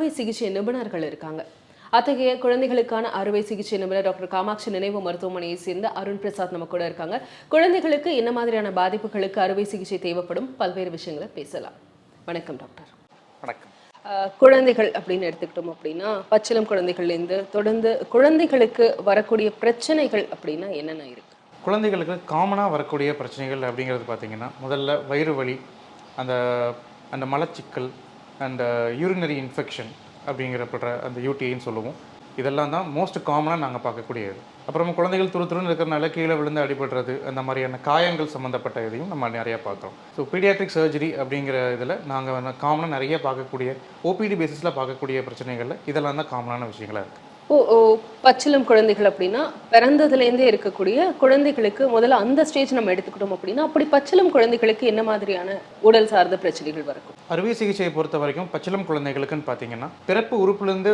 அறுவை சிகிச்சை நிபுணர்கள் இருக்காங்க. அத்தகைய குழந்தைகளுக்கான அறுவை சிகிச்சை நிபுணர் டாக்டர் காமாட்சி நினைவு மருத்துவமனையை சேர்ந்த அருண் பிரசாத் நம்ம கூட இருக்காங்க. குழந்தைகளுக்கு என்ன மாதிரியான பாதிப்புகளுக்கு அறுவை சிகிச்சை தேவைப்படும்? பல்வேறு விஷயங்களை பேசலாம். வணக்கம் டாக்டர். வணக்கம். குழந்தைகள் அப்படின்னு எடுத்துக்கிட்டோம் அப்படின்னா பச்சிலம் குழந்தைகள்லேருந்து தொடர்ந்து குழந்தைகளுக்கு வரக்கூடிய பிரச்சனைகள் அப்படின்னா என்னென்ன இருக்கு? குழந்தைகளுக்கு காமனாக வரக்கூடிய பிரச்சனைகள் அப்படிங்கிறது பார்த்தீங்கன்னா முதல்ல வயிறு வலி அந்த அந்த மலச்சிக்கல் அண்ட் யூரினரி இன்ஃபெக்ஷன் அப்படிங்கிறப்படுற அந்த யூடிஐன்னு சொல்லுவோம். இதெல்லாம் தான் மோஸ்ட் காமனாக நாங்கள் பார்க்கக்கூடியது. அப்புறமா குழந்தைகள் துரு துருன்னு இருக்கிறனால கீழே விழுந்து அடிபடுறது அந்த மாதிரியான காயங்கள் சம்மந்தப்பட்ட இதையும் நம்ம நிறையா பார்க்குறோம். ஸோ பீடியாட்ரிக் சர்ஜரி அப்படிங்கிற இதில் நாங்கள் காமனாக நிறைய பார்க்கக்கூடிய ஓபிடி பேசிஸில் பார்க்கக்கூடிய பிரச்சனைகளில் இதெல்லாம் தான் காமனான விஷயங்களாக இருக்குது பச்சிலம் குழந்தைகள் அப்படின்னா பிறந்ததுலேருந்தே இருக்கக்கூடிய குழந்தைகளுக்கு முதல்ல அந்த ஸ்டேஜ் நம்ம எடுத்துக்கிட்டோம் அப்படின்னா அப்படி பச்சிலம் குழந்தைகளுக்கு என்ன மாதிரியான உடல் சார்ந்த பிரச்சனைகள் வரும்? அறுவை சிகிச்சையை பொறுத்த வரைக்கும் பச்சிலம் குழந்தைகளுக்குன்னு பார்த்தீங்கன்னா பிறப்பு உறுப்புலேருந்து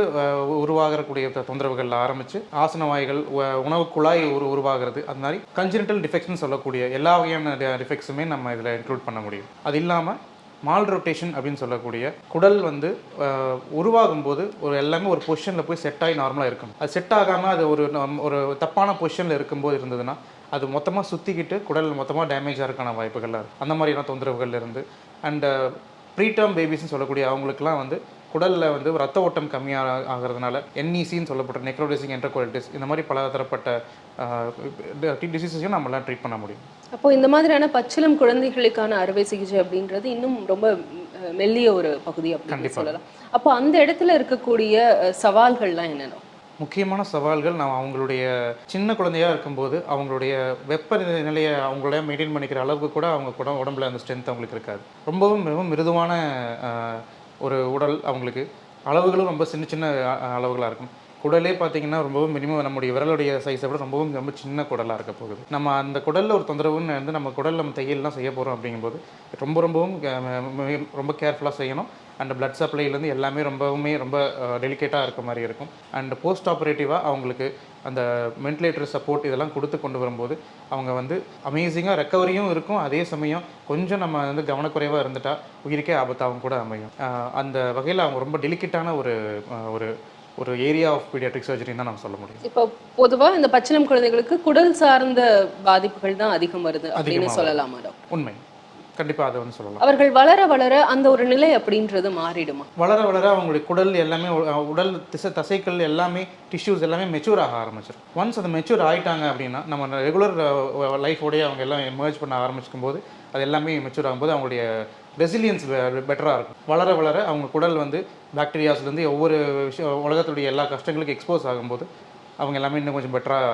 உருவாகக்கூடிய தொந்தரவுகள் ஆரம்பித்து ஆசன வாய்கள் உ- உணவு குழாய் உரு உருவாகிறது அது மாதிரி கன்ஜெனிட்டல் டிஃபெக்ட்ஸ்னு சொல்லக்கூடிய எல்லா வகையான டிஃபெக்ட்ஸுமே நம்ம இதில் இன்க்ளூட் பண்ண முடியும். அது இல்லாமல் மால் ரொட்டேஷன் அப்படின்னு சொல்லக்கூடிய குடல் வந்து உருவாகும் போது ஒரு எல்லாமே ஒரு பொசிஷனில் போய் செட் ஆகி நார்மலாக இருக்கணும் அது செட் ஆகாமல் அது ஒரு ஒரு தப்பான பொசிஷனில் இருக்கும்போது இருந்ததுன்னா அது மொத்தமாக சுற்றிக்கிட்டு குடல் மொத்தமாக டேமேஜ் ஆகிறதுக்கான வாய்ப்புகள்லாம் இருக்குது அந்த மாதிரியான தொந்தரவுகள் இருந்து. அண்டு டேர்ம் பேபிஸ்னு சொல்லக்கூடிய அவங்களுக்குலாம் வந்து குடலில் வந்து ரத்த ஓட்டம் கம்மியாக ஆகிறதுனால என்இசின்னு சொல்லப்பட்ட நெக்ரோடிசிங் என்ட்ரோகோலிட்டிஸ் இந்த மாதிரி பல தரப்பட்ட டிசீஸையும் நம்மளாம் ட்ரீட் பண்ண முடியும். அப்போ இந்த மாதிரியான பச்சிலம் குழந்தைகளுக்கான அறுவை சிகிச்சை அப்படின்றது இன்னும் ரொம்ப மெல்லிய ஒரு பகுதி அப்படின்னு. சொல்லலாம். அப்போ அந்த இடத்துல இருக்கக்கூடிய சவால்கள்லாம் என்னென்ன? முக்கியமான சவால்கள் நான் அவங்களுடைய சின்ன குழந்தையாக இருக்கும்போது அவங்களுடைய வெப்ப நிலையை அவங்களோட மெயின்டைன் பண்ணிக்கிற அளவுக்கு கூட அவங்க கூட உடம்புல அந்த ஸ்ட்ரென்த் அவங்களுக்கு இருக்காது. ரொம்பவும் மிகவும் மிருதுவான ஒரு உடல் அவங்களுக்கு அளவுகளும் ரொம்ப சின்ன சின்ன அளவுகளாக இருக்கும். குடலே பார்த்தீங்கன்னா ரொம்பவும் மினிமம் நம்முடைய விரலுடைய சைஸை விட ரொம்பவும் ரொம்ப சின்ன குடலாக இருக்க போகுது. நம்ம அந்த குடலில் ஒரு தொந்தரவுன்னு வந்து நம்ம குடல் நம்ம தையல்லாம் செய்ய போகிறோம் அப்படிங்கும்போது ரொம்ப ரொம்பவும் ரொம்ப கேர்ஃபுல்லாக செய்யணும். அண்ட் பிளட் சப்ளைலேருந்து எல்லாமே ரொம்பவுமே ரொம்ப டெலிகேட்டாக இருக்க மாதிரி இருக்கும். அண்ட் போஸ்ட் ஆப்ரேட்டிவாக அவங்களுக்கு அந்த வென்டிலேட்டர் சப்போர்ட் இதெல்லாம் கொடுத்து கொண்டு வரும்போது அவங்க வந்து அமேசிங்காக ரெக்கவரியும் இருக்கும். அதே சமயம் கொஞ்சம் நம்ம வந்து கவனக்குறைவாக இருந்துட்டா உயிருக்கே ஆபத்தாகவும் கூட அமையும். அந்த வகையில் அவங்க ரொம்ப டெலிகேட்டான ஒரு ஒரு ஒரு ஏரியா ஆஃப் பீடியாட்ரிக் சர்ஜரின்னு தான் நம்ம சொல்ல முடியும். இப்போ பொதுவா இந்த பச்சிலம் குழந்தைகளுக்கு குடல் சார்ந்த பாதிப்புகள் தான் அதிகம் வருது அப்படின்னு சொல்லலாமா உண்மை. கண்டிப்பாக அதை வந்து சொல்லலாம். அவர்கள் வளர வளர அந்த ஒரு நிலை அப்படின்றது மாறிடுமா? வளர வளர அவங்களுடைய குடல் எல்லாமே உடல் திசை தசைகள் எல்லாமே டிஷ்யூஸ் எல்லாமே மெச்சூர் ஆக ஆரம்பிச்சிடும் ஒன்ஸ் அது மெச்சூர் ஆயிட்டாங்க அப்படின்னா நம்ம ரெகுலர் லைஃபோடய அவங்க எல்லாம் எமர்ஜ் பண்ண ஆரம்பிக்கும் போது அது எல்லாமே மெச்சூர் ஆகும்போது அவங்களுடைய ரெசிலியன்ஸ் பெட்டராக இருக்கும். வளர வளர அவங்க குடல் வந்து பாக்டீரியாஸ்லேருந்து ஒவ்வொரு விஷயம் உலகத்துடைய எல்லா கஷ்டங்களுக்கும் எக்ஸ்போஸ் ஆகும்போது அவங்க எல்லாமே இன்னும் கொஞ்சம் பெட்டராக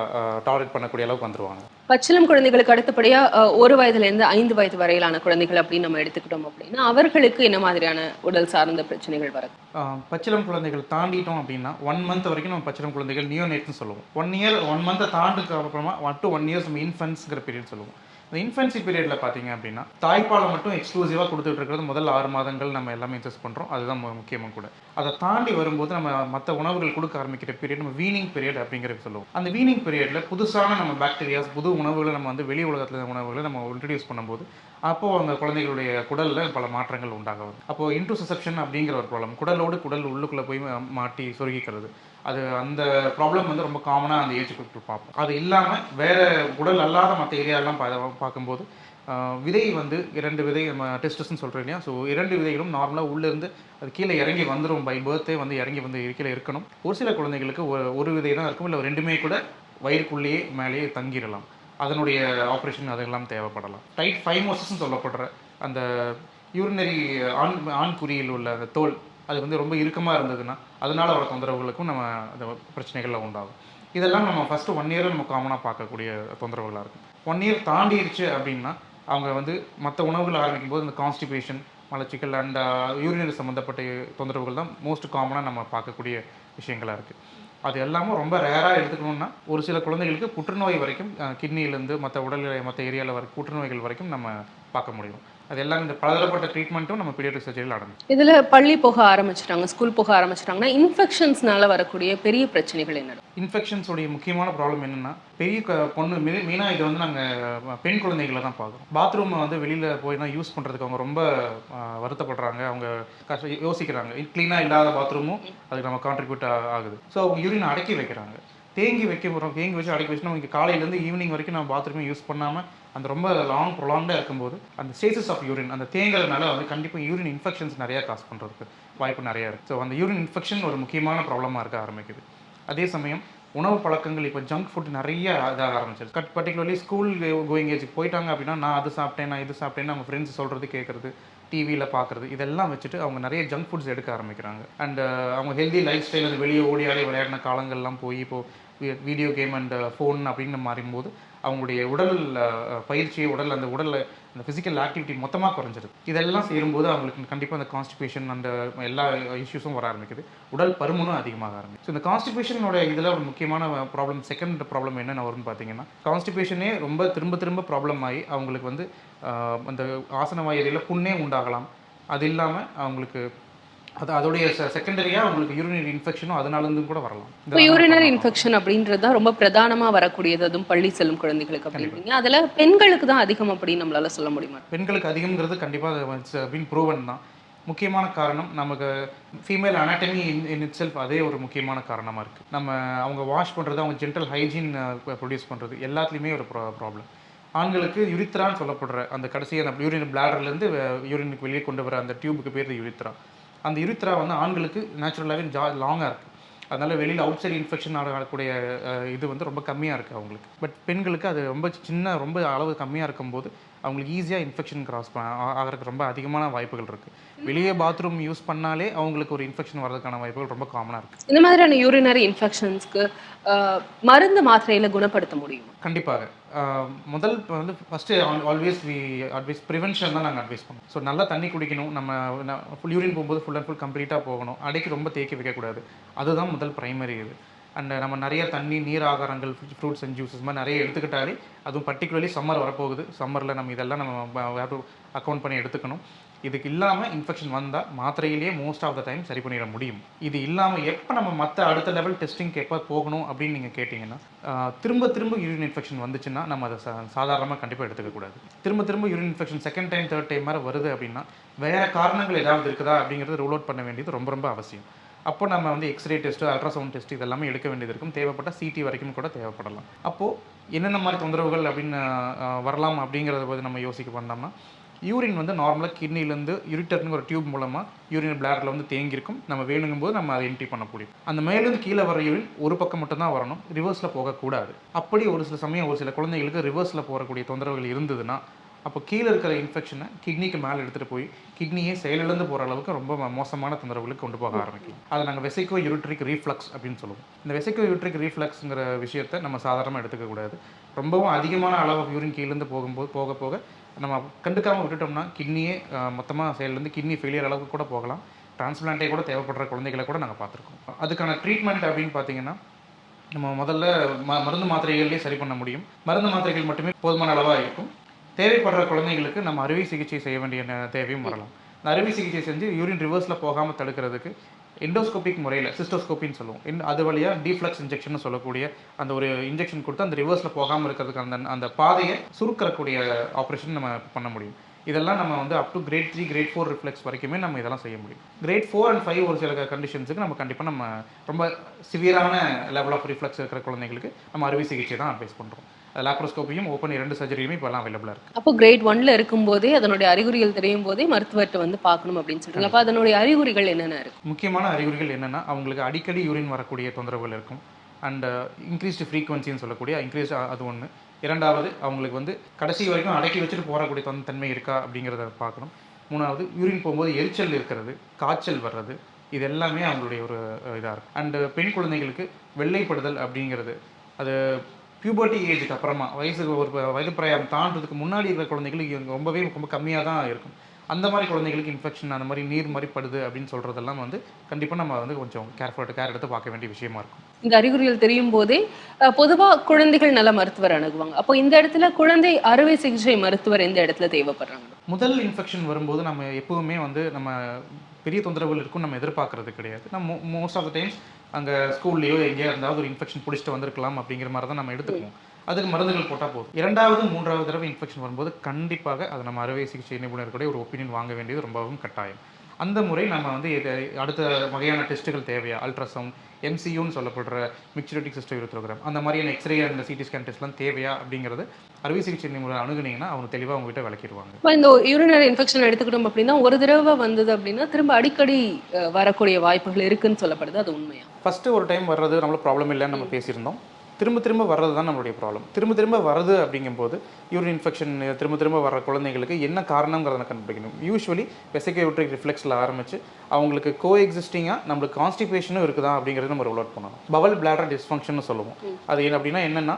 டாலரேட் பண்ணக்கூடிய அளவுக்கு வந்துருவாங்க. பச்சிலம் குழந்தைகளுக்கு அடுத்தபடியா அஹ், ஒரு வயதுல இருந்து ஐந்து வயது வரையிலான குழந்தைகள் அப்படின்னு நம்ம எடுத்துக்கிட்டோம் அப்படின்னா அவர்களுக்கு என்ன மாதிரியான உடல் சார்ந்த பிரச்சனைகள் வரும் ஆஹ் பச்சிளம் குழந்தைகள் தாண்டிட்டோம் அப்படின்னா ஒன் மந்த் வரைக்கும் நம்ம பச்சிளம் குழந்தைகள் நியோனேட்னு சொல்லுவோம். ஒன் இயர் ஒன் மந்த்தை தாண்டுக்கு அப்புறமா ஒன் டு ஒன் இயர்ஸ் நம்ம இன்ஃபென்ட்ஸ்ங்கிற பீரியட் சொல்லுவோம். இந்த இன்ஃபென்சி பீரியடில் பார்த்தீங்க அப்படின்னா தாய்ப்பாலை மட்டும் எக்ஸ்க்ளூசிவாக கொடுத்துட்டு இருக்கிறது முதல் ஆறு மாதங்கள் நம்ம எல்லாமே இன்சஸ்ட் பண்ணுறோம் அதுதான் முக்கியமாக கூட. அதை தாண்டி வரும்போது நம்ம மற்ற உணவுகள் கொடுக்க ஆரம்பிக்கிற பீரியட் நம்ம வீனிங் பீரியட் அப்படிங்கிறது சொல்லுவோம். அந்த வீனிங் பீரியடில் புதுசான நம்ம பாக்டீரியாஸ் புது உணவுகளை நம்ம வந்து வெளி உலகத்தில் உணவுகளை நம்ம இன்ட்ரடியூஸ் பண்ணும்போது அப்போது அந்த குழந்தைகளுடைய குடலில் பல மாற்றங்கள் உண்டாகும் அப்போது இன்ட்ரோசெப்ஷன் அப்படிங்கிற ஒரு ப்ராப்ளம் குடலோடு குடல் உள்ளுக்குள்ளே போய் மாட்டி சொருகிக்கிறது. அது அந்த ப்ராப்ளம் வந்து ரொம்ப காமனாக அந்த ஏஜ் குரூப் பார்ப்போம். அது இல்லாமல் வேறு உடல் அல்லாத மற்ற ஏரியாலாம் பார்க்கும்போது விதை வந்து இரண்டு விதை நம்ம டெஸ்டஸ்ன்னு சொல்கிறோம் இல்லையா? ஸோ இரண்டு விதைகளும் நார்மலாக உள்ளேருந்து அது கீழே இறங்கி வந்துடும் பை பர்த்டே வந்து இறங்கி வந்து கீழே இருக்கணும். ஒரு சில குழந்தைகளுக்கு ஒரு ஒரு விதை தான் இருக்கும். இல்லை ரெண்டுமே கூட வயிறுக்குள்ளேயே மேலேயே தங்கிடலாம். அதனுடைய ஆப்ரேஷன் அதெல்லாம் தேவைப்படலாம். டைட் ஃபைமோசஸ்ன்னு சொல்லப்படுற அந்த யூரினரி ஆண் ஆண் குறியில் உள்ள அந்த தோல் அது வந்து ரொம்ப இறுக்கமாக இருந்ததுன்னா அதனால வர தொந்தரவுகளுக்கும் நம்ம அந்த பிரச்சனைகள்லாம் உண்டாகும். இதெல்லாம் நம்ம ஃபஸ்ட்டு ஒன் இயரில் நம்ம காமனாக பார்க்கக்கூடிய தொந்தரவுகளாக இருக்கும். ஒன் இயர் தாண்டிடுச்சு அப்படின்னா அவங்க வந்து மற்ற உணவுகள் ஆரம்பிக்கும் போது இந்த கான்ஸ்டிபேஷன் மலச்சிக்கல் அண்ட் யூரினரி uh, சம்மந்தப்பட்ட தொந்தரவுகள் தான் மோஸ்ட் காமனாக நம்ம பார்க்கக்கூடிய விஷயங்களாக இருக்குது அது எல்லாமே ரொம்ப ரேராக எடுத்துக்கணும்னா ஒரு சில குழந்தைகளுக்கு புற்றுநோய் வரைக்கும் கிட்னியிலேருந்து மற்ற உடல் மற்ற ஏரியாவில் வர புற்றுநோய்கள் வரைக்கும் நம்ம பார்க்க முடியும். அது எல்லாம் இந்த பலதரப்பட்ட ட்ரீட்மெண்ட்டும் நம்ம பீடியாட்ரிக் சர்ஜரியில் அடங்கும் இதுல பள்ளி போக ஆரம்பிச்சிட்டாங்க ஸ்கூல் போக ஆரம்பிச்சிட்டாங்கன்னா இன்ஃபெக்ஷன்ஸ்னால வரக்கூடிய பெரிய பிரச்சனைகள் என்ன? இன்ஃபெக்ஷன்ஸ் உடைய முக்கியமான ப்ராப்ளம் என்னன்னா பெரிய பொண்ணு மெயினாக இது வந்து நாங்கள் பெண் குழந்தைகளை தான் பார்க்குறோம். பாத்ரூமை வந்து வெளியில் போய் தான் யூஸ் பண்ணுறதுக்கு அவங்க ரொம்ப வருத்தப்படுறாங்க. அவங்க கஷ்ட யோசிக்கிறாங்க. க்ளீனாக இல்லாத பாத்ரூமும் அதுக்கு நம்ம கான்ட்ரிபியூட் ஆகுது. ஸோ அவங்க யூரின் அடக்கி வைக்கிறாங்க. தேங்கி வைக்க போகிறோம் தேங்கி வச்சு அடக்கி வச்சுனா உங்களுக்கு காலையிலேருந்து ஈவினிங் வரைக்கும் நம்ம பாத்ரூமே யூஸ் பண்ணாமல் அந்த ரொம்ப லாங் ப்ரொலாங்டாக இருக்கும்போது அந்த ஸ்டேசஸ் ஆஃப் யூரின் அந்த தேங்கறதுனால வந்து கண்டிப்பாக யூரின் இன்ஃபெக்ஷன்ஸ் நிறையா காஸ் பண்ணுறதுக்கு வாய்ப்பு நிறையா இருக்குது ஸோ அந்த யூரின் இன்ஃபெக்ஷன் ஒரு முக்கியமான ப்ராப்ளமாக இருக்க ஆரம்பிக்குது. அதே சமயம் உணவு பழக்கங்கள் இப்போ ஜங்க் ஃபுட் நிறைய இதாக ஆரம்பிச்சிருக்கு கட் பர்டிகுலர்லி ஸ்கூல் கோயிங் ஏஜுக்கு போயிட்டாங்க அப்படின்னா நான் அது சாப்பிட்டேன் நான் இது சாப்பிட்டேன்னு அவங்க ஃப்ரெண்ட்ஸ் சொல்கிறது கேட்குறது டிவியில் பார்க்குறது இதெல்லாம் வச்சுட்டு அவங்க நிறைய ஜங்க் ஃபுட்ஸ் எடுக்க ஆரம்பிக்கிறாங்க. அண்ட் uh, அவங்க ஹெல்தி லைஃப் ஸ்டைல் வெளியே ஓடி ஆடி விளையாடின காலங்கள்லாம் போய் இப்போது வீடியோ கேம் அண்ட் ஃபோன் அப்படின்னு மாறும்போது அவங்களுடைய உடல் பயிற்சி உடல் அந்த உடலில் அந்த ஃபிசிக்கல் ஆக்டிவிட்டி மொத்தமாக குறைஞ்சிருது. இதெல்லாம் சேரும்போது அவங்களுக்கு கண்டிப்பாக அந்த கான்ஸ்டிபேஷன் அந்த எல்லா இஷ்யூஸும் வர ஆரம்பிக்குது. உடல் பருமனும் அதிகமாக ஆரம்பிச்சு ஸோ இந்த கான்ஸ்டிபேஷனோட இதில் ஒரு முக்கியமான ப்ராப்ளம் செகண்ட் ப்ராப்ளம் என்னென்ன வரும்னு பார்த்தீங்கன்னா கான்ஸ்டிபேஷனே ரொம்ப திரும்ப திரும்ப ப்ராப்ளம் ஆகி அவங்களுக்கு வந்து அந்த ஆசன வாயிலையில் புண்ணே உண்டாகலாம். அது இல்லாமல் அவங்களுக்கு அது அதோடைய செகண்டரியாக அவங்களுக்கு யூரினரி இன்ஃபெக்ஷனும் அதனால இருந்து கூட வரலாம். இப்போ யூரினரி இன்ஃபெக்ஷன் அப்படின்றது தான் ரொம்ப பிரதானமா வரக்கூடியது. அதுவும் பள்ளி செல்லும் குழந்தைகளுக்கு அப்படின்றீங்க அதுல பெண்களுக்கு தான் அதிகம் அப்படின்னு நம்மளால சொல்ல முடியுமா? பெண்களுக்கு அதிகம்ங்கிறது கண்டிப்பாக பின் ப்ரூவன் தான். முக்கியமான காரணம் நமக்கு female anatomy in itself அதே ஒரு முக்கியமான காரணமாக இருக்குது நம்ம அவங்க வாஷ் பண்ணுறது அவங்க ஜென்டல் ஹைஜீன் ப்ரொடியூஸ் பண்ணுறது எல்லாத்துலேயுமே ஒரு ப்ராப்ளம் ஆண்களுக்கு யுரித்ரான்னு சொல்லப்படுற அந்த கடைசி அந்த யூரின் பிளாடர்லேருந்து யூரினுக்கு வெளியே கொண்டு வர அந்த டியூபுக்கு பேர் யுரித்ரா அந்த இருத்திரா வந்து ஆண்களுக்கு நேச்சுரலாகவே ஜா லாங்காக இருக்குது அதனால் வெளியில் அவுட் சைடு இன்ஃபெக்ஷன் ஆகக்கூடிய இது வந்து ரொம்ப கம்மியாக இருக்குது அவங்களுக்கு. பட் பெண்களுக்கு அது ரொம்ப சின்ன ரொம்ப அளவு கம்மியாக இருக்கும்போது அவங்களுக்கு ஈஸியாக இன்ஃபெக்ஷன் கிராஸ் ஆகிறதுக்கு ரொம்ப அதிகமான வாய்ப்புகள் இருக்குது வெளியே பாத்ரூம் யூஸ் பண்ணாலே அவங்களுக்கு ஒரு இன்ஃபெக்ஷன் வர்றதுக்கான வாய்ப்புகள் ரொம்ப காமனாக இருக்குது இந்த மாதிரியான யூரினரி இன்ஃபெக்ஷன்ஸ்க்கு மருந்து மாத்திரையில குணப்படுத்த முடியுமா? கண்டிப்பாக. முதல் இப்ப வந்து first always we advise prevention தான் நாங்கள் அட்வைஸ் பண்ணுவோம். ஸோ நல்லா தண்ணி குடிக்கணும். நம்ம ஃபுல் யூரின் போகும்போது ஃபுல் அண்ட் ஃபுல் கம்ப்ளீட்டாக போகணும். அடைக்கு ரொம்ப தேக்கி வைக்கக்கூடாது. அதுதான் முதல் பிரைமரி இது. அண்ட் uh, நம்ம நிறைய தண்ணி நீர் ஆகாரங்கள் ஃப்ரூட்ஸ் அண்ட் ஜூஸஸ் மாதிரி நிறைய எடுத்துக்கிட்டாலே அதுவும் பர்டிகுலர்லி சம்மர் வரப்போகுது. சம்மரில் நம்ம இதெல்லாம் நம்ம அக்கௌண்ட் பண்ணி எடுத்துக்கணும். இதுக்கு இல்லாமல் இன்ஃபெக்ஷன் வந்தால் மாத்திரையிலேயே மோஸ்ட் ஆஃப் த டைம் சரி பண்ணிட முடியும். இது இல்லாமல் எப்போ நம்ம மற்ற அடுத்த லெவல் டெஸ்டிங்க்கு எப்போ போகணும் அப்படின்னு நீங்கள் கேட்டிங்கன்னா திரும்ப திரும்ப யூரின் இன்ஃபெக்ஷன் வந்துச்சுன்னா நம்ம அதை சாதாரணமாக கண்டிப்பாக எடுத்துக்கக்கூடாது திரும்ப திரும்ப urine infection second time third time மாதிரி வருது அப்படின்னா வேறு காரணங்கள் ஏதாவது இருக்குதா அப்படிங்கிறது ரூல் அவுட் பண்ண வேண்டியது ரொம்ப ரொம்ப அவசியம். அப்போ நம்ம வந்து எக்ஸ்ரே டெஸ்ட்டு அல்ட்ராசவுண்ட் டெஸ்ட் இதெல்லாமே எடுக்க வேண்டியது இருக்கும். தேவைப்பட்ட சிடி வரைக்கும் கூட தேவைப்படலாம். அப்போது என்னென்ன மாதிரி தொந்தரவுகள் அப்படின்னு வரலாம் அப்படிங்கிறத பற்றி நம்ம யோசிக்க பண்ணோம்னா யூரின் வந்து நார்மலாக கிட்னிலேருந்து யூரிட்டர்னு ஒரு டியூப் மூலமாக யூரின் பிளாடரில் வந்து தேங்கியிருக்கும். நம்ம வேணுங்கும் போது நம்ம அதை என்ட்ரி பண்ண முடியும். அந்த மேலேருந்து கீழே வர யூரின் ஒரு பக்கம் மட்டும்தான் வரணும். ரிவர்ஸில் போகக்கூடாது. அப்படி ஒரு சில சமயம் ஒரு சில குழந்தைகளுக்கு ரிவர்ஸில் போகக்கூடிய தொந்தரவுகள் இருந்ததுன்னா அப்போ கீழே இருக்கிற இன்ஃபெக்ஷனை கிட்னிக்கு மேலே எடுத்துகிட்டு போய் கிட்னியே செயலிழந்து போகிற அளவுக்கு ரொம்ப மோசமான தொந்தரவுகளுக்கு கொண்டு போக ஆரம்பிக்கும். அதை நாங்கள் வெசிக்கோ யூரிட்ரிக் ரீஃப்ளக்ஸ் அப்படின்னு சொல்லுவோம். இந்த வெசிக்கோ யூரிட்ரிக் ரீஃப்ளக்ஸுங்கிற விஷயத்தை நம்ம சாதாரணமாக எடுத்துக்கக்கூடாது ரொம்பவும் அதிகமான அளவு யூரின் கீழேருந்து போகும்போது போக போக நம்ம கண்டுக்காமல் விட்டுட்டோம்னா கிட்னியே மொத்தமாக செயலிலேருந்து கிட்னி ஃபெயிலியர் அளவுக்கு கூட போகலாம். டிரான்ஸ்பிளான்டே கூட தேவைப்படுற குழந்தைகளை கூட நாங்கள் பார்த்துருக்கோம். அதுக்கான ட்ரீட்மெண்ட் அப்படின்னு பார்த்தீங்கன்னா நம்ம முதல்ல ம மருந்து மாத்திரைகள்லேயே சரி பண்ண முடியும். மருந்து மாத்திரைகள் மட்டுமே போதுமான அளவாக இருக்கும். தேவைப்படுற குழந்தைங்களுக்கு நம்ம அறுவை சிகிச்சை செய்ய வேண்டிய தேவையும் வரலாம். இந்த அறுவை சிகிச்சை செஞ்சு யூரின் ரிவர்ஸில் போகாமல் தடுக்கிறதுக்கு எண்டோஸ்கோபிக் முறையில் சிஸ்டோஸ்கோப்பின்னு சொல்லுவோம். இந்த அது வழியாக டீஃப்ளக்ஸ் இன்ஜெக்ஷன் சொல்லக்கூடிய அந்த ஒரு இன்ஜெக்ஷன் கொடுத்து அந்த ரிவர்ஸில் போகாமல் இருக்கிறதுக்கு அந்த அந்த பாதையை சுருக்கக்கூடிய ஆப்ரேஷன் நம்ம பண்ண முடியும். இதெல்லாம் நம்ம வந்து up to grade three grade four reflux வரைக்குமே நம்ம இதெல்லாம் செய்ய முடியும். கிரேட் ஃபோர் அண்ட் ஃபைவ் ஒரு சில கண்டிஷன்ஸுக்கு நம்ம கண்டிப்பாக நம்ம ரொம்ப சிவியரான லெவல் ஆஃப் ரிஃப்ளெக்ஸ் இருக்கிற குழந்தைங்களுக்கு நம்ம அறுவை சிகிச்சை தான் அட்வைஸ் பண்ணுறோம் லாப்ரோஸ்கோப்பியும் ஓப்பன் இரண்டு சர்ஜரியுமே இப்போலாம் அவைலபிளாக இருக்குது அப்போ கிரேட் ஒன்ல இருக்கும்போதே அதனுடைய அறிகுறிகள் தெரியும் போதே மருத்துவர்கிட்ட வந்து பார்க்கணும் அப்படின்னு சொல்றீங்க. அப்போ அதனுடைய அறிகுறிகள் என்னென்ன இருக்கு? முக்கியமான அறிகுறிகள் என்னென்னா அவங்களுக்கு அடிக்கடி யூரின் வரக்கூடிய தொந்தரவுகள் இருக்கும். அண்ட் இன்க்ரீஸ்டு ஃப்ரீக்வன்சின்னு சொல்லக்கூடிய இன்க்ரீஸ் அது ஒன்று இரண்டாவது அவங்களுக்கு வந்து கடைசி வரைக்கும் அடக்கி வச்சுட்டு போகக்கூடிய தொந்த தன்மை இருக்கா அப்படிங்கிறத பார்க்கணும். மூணாவது யூரின் போகும்போது எரிச்சல் இருக்கிறது காய்ச்சல் வர்றது இது எல்லாமே அவங்களுடைய ஒரு இதாக இருக்கும். அண்டு பெண் குழந்தைகளுக்கு வெள்ளைப்படுதல் அப்படிங்கிறது அது பியூபர்ட்டி ஏஜுக்கு அப்புறமா வயசுக்கு ஒரு வயது பிரயாணம் தாண்டதுக்கு முன்னாடி இருக்கிற குழந்தைகளுக்கு ரொம்பவே ரொம்ப கம்மியாக தான் இருக்கும். அந்த மாதிரி குழந்தைகளுக்கு இன்ஃபெக்ஷன் அந்த மாதிரி நீர் மாதிரி படுது அப்படின்னு சொல்கிறதெல்லாம் வந்து கண்டிப்பாக நம்ம வந்து கொஞ்சம் கேர்ஃபுல்லாக கேர் எடுத்து பார்க்க வேண்டிய விஷயமா இருக்கும். இந்த அறிகுறிகள் தெரியும் போதே அஹ், பொதுவா குழந்தைகள் நல மருத்துவர் அணுகுவாங்க. அப்போ இந்த இடத்துல குழந்தை அறுவை சிகிச்சை மருத்துவர் எந்த இடத்துல தேவைப்படுறாங்க? முதல் இன்ஃபெக்ஷன் வரும்போது நம்ம எப்பவுமே வந்து நம்ம பெரிய தொந்தரவுகள் இருக்கும் நம்ம எதிர்பார்க்கறது கிடையாது. நம்ம மோஸ்ட் ஆஃப் த டைம்ஸ் அங்கே ஸ்கூல்லையோ எங்கேயோ இருந்தாவது ஒரு இன்ஃபெக்ஷன் பிடிச்சிட்டு வந்திருக்கலாம் அப்படிங்கிற மாதிரி தான் நம்ம எடுத்துக்குவோம். அதுக்கு மருந்துகள் போட்டால் போதும். இரண்டாவது மூன்றாவது தடவை இன்ஃபெக்ஷன் வரும்போது கண்டிப்பாக அதை நம்ம அறுவை சிகிச்சை நிபுணர்களுடைய ஒரு ஒப்பீனியன் வாங்க வேண்டியது ரொம்பவும் கட்டாயம். அந்த முறை நம்ம வந்து அடுத்த வகையான டெஸ்ட்டுகள் தேவையா? அல்ட்ராசவுண்ட் எம்சியூன்னு சொல்லப்படுற மிக்சரிட்டிக் சிஸ்டம் யூரோகிராம் அந்த மாதிரியான எக்ஸ்ரே அந்த சிடி ஸ்கேன் டெஸ்ட்லாம் தேவையா அப்படிங்கிறது அறுவை சிகிச்சை நிபுணர் அணுகுனீங்கன்னா அவங்க தெளிவாக உங்ககிட்ட விளக்கிடுவாங்க. இப்போ இந்த யூரினரி இன்ஃபெக்ஷன் எடுத்துக்கிட்டோம் அப்படின்னா ஒரு தடவை வந்தது அப்படின்னா திரும்ப அடிக்கடி வரக்கூடிய வாய்ப்புகள் இருக்குன்னு சொல்லப்படுது. அது உண்மையா? ஃபஸ்ட்டு ஒரு டைம் வர்றது நம்மளுக்கு ப்ராப்ளம் இல்லைன்னு நம்ம பேசியிருந்தோம். திரும்ப திரும்ப வர்றது தான் நம்மளுடைய ப்ராப்ளம் திரும்ப திரும்ப வருது அப்படிங்கும்போது யூரின் இன்ஃபெக்ஷன் திரும்ப திரும்ப வர குழந்தைங்களுக்கு என்ன காரணங்கிறத கண்டுபிடிக்கணும். யூஸ்வலி வெசிகோட்ரிக் ரிஃப்ளெக்ஸில் ஆரம்பிச்சு அவங்களுக்கு கோ எக்ஸிஸ்டிங்காக நம்மளுக்கு கான்ஸ்டிபேஷனும் இருக்குதா அப்படிங்கிறது நம்ம ரோல் அவுட் பண்ணணும். பவல் பிளாடர் டிஸ்ஃபங்க்ஷன் சொல்லுவோம். அது என்ன அப்படின்னா என்னென்னா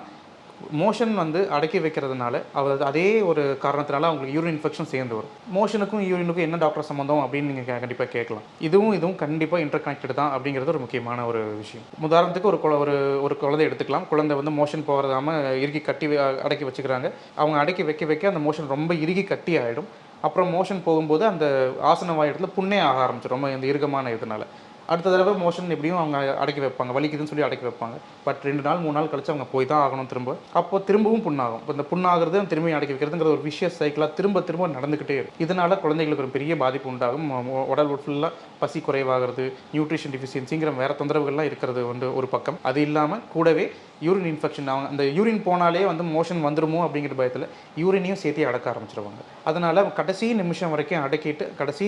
மோஷன் வந்து அடக்கி வைக்கிறதுனால அவர் அதே ஒரு காரணத்தினால அவங்களுக்கு யூரின் இன்ஃபெக்ஷன் சேர்ந்து வரும். மோஷனுக்கும் யூரினுக்கும் என்ன டாக்டர் சம்மந்தம் அப்படின்னு நீங்கள் கண்டிப்பாக கேட்கலாம். இதுவும் இதுவும் கண்டிப்பாக இன்டர் கனெக்டட் தான் அப்படிங்கிறது ஒரு முக்கியமான ஒரு விஷயம். உதாரணத்துக்கு ஒரு குழ- ஒரு ஒரு குழந்தை எடுத்துக்கலாம். குழந்தை வந்து மோஷன் போகிறதாம இறுகி கட்டி அடக்கி வச்சுக்கிறாங்க. அவங்க அடக்கி வைக்க வைக்க அந்த மோஷன் ரொம்ப இறுகி கட்டி ஆகிடும் அப்புறம் மோஷன் போகும்போது அந்த ஆசன வாயிடத்துல புண்ணே ஆக ஆரம்பிச்சிடும். ரொம்ப இந்த இறுக்கமான இதனால. அடுத்த தடவை மோஷன் எப்படியும் அவங்க அடக்கி வைப்பாங்க. வலிக்குதுன்னு சொல்லி அடக்கி வைப்பாங்க. பட் ரெண்டு நாள் மூணு நாள் கழிச்சு அவங்க போய் தான் ஆகணும் திரும்ப. அப்போ திரும்பவும் புண்ணாகும். இப்போ இந்த புண்ணாகிறது திரும்பி அடக்கி வைக்கிறதுங்கிற ஒரு விஷய சைக்கிளாக திரும்ப திரும்ப நடந்துக்கிட்டே இருக்கும். இதனால குழந்தைகளுக்கு ஒரு பெரிய பாதிப்பு உண்டாகும். உடல் ஃபுல்லாக பசி குறைவாகிறது நியூட்ரிஷன் டிஃபிஷியன்சிங்கிற வேற தொந்தரவுகள்லாம் இருக்கிறது வந்து ஒரு பக்கம். அது இல்லாமல் கூடவே யூரின் இன்ஃபெக்ஷன் அவங்க அந்த யூரின் போனாலே வந்து மோஷன் வந்துருமோ அப்படிங்கிற பயத்தில் யூரினையும் சேர்த்து அடக்க ஆரம்பிச்சிருவாங்க. அதனால் கடைசி நிமிஷம் வரைக்கும் அடக்கிட்டு கடைசி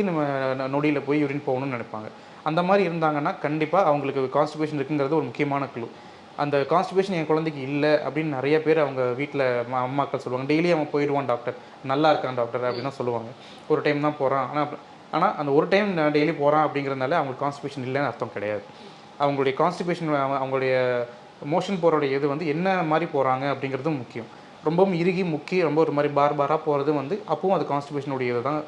நொடியில் போய் யூரின் போகணும்னு நினைப்பாங்க. அந்த மாதிரி இருந்தாங்கன்னா கண்டிப்பாக அவங்களுக்கு கான்ஸ்டிபேஷன் இருக்குங்கிறது ஒரு முக்கியமான குழு அந்த கான்ஸ்டிபேஷன் என் குழந்தைக்கு இல்லை அப்படின்னு நிறைய பேர் அவங்க வீட்டில் அம்மாக்கள் சொல்லுவாங்க. டெய்லி அவன் போயிடுவான் டாக்டர் நல்லா இருக்கான் டாக்டர் அப்படின்னு தான் சொல்லுவாங்க. ஒரு டைம் தான் போகிறான் ஆனால் ஆனால் அந்த ஒரு டைம் நான் டெய்லி போகிறான் அப்படிங்கிறதுனால அவங்களுக்கு கான்ஸ்டிபேஷன் இல்லைன்னு அர்த்தம் கிடையாது. அவங்களுடைய கான்ஸ்டிபேஷன் அவங்களுடைய மோஷன் போகிறோடைய இது வந்து என்ன மாதிரி போகிறாங்க அப்படிங்கிறதும் முக்கியம். ரொம்பவும் இறுகி முக்கி ரொம்ப ஒரு மாதிரி பார் பாராக போகிறது வந்து அப்பவும் அது கான்ஸ்டிபேஷனுடைய இது தான்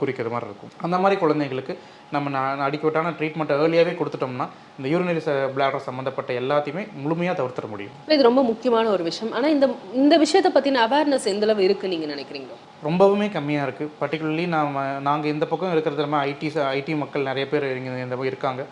குறிக்கிற மாதிரி இருக்கும். அந்த மாதிரி குழந்தைங்களுக்கு நம்ம நான் அடிக்கட்டான ட்ரீட்மெண்ட் ஏர்லியாகவே கொடுத்துட்டோம்னா இந்த யூரினரி பிளாடர் சம்மந்தப்பட்ட எல்லாத்தையுமே முழுமையாக தவிர்த்திட முடியும். இது ரொம்ப முக்கியமான ஒரு விஷயம். ஆனா இந்த இந்த விஷயத்தை பத்தின அவேர்னஸ் எந்த அளவு இருக்கு நீங்க நினைக்கிறீங்க ரொம்பவுமே கம்மியாக இருக்குது பர்டிகுலர்லி நாம நாங்கள் இந்த பக்கம் இருக்கிறது நம்ம ஐடி ஐடி மக்கள் நிறைய பேர் இங்கே இந்த இருக்காங்க.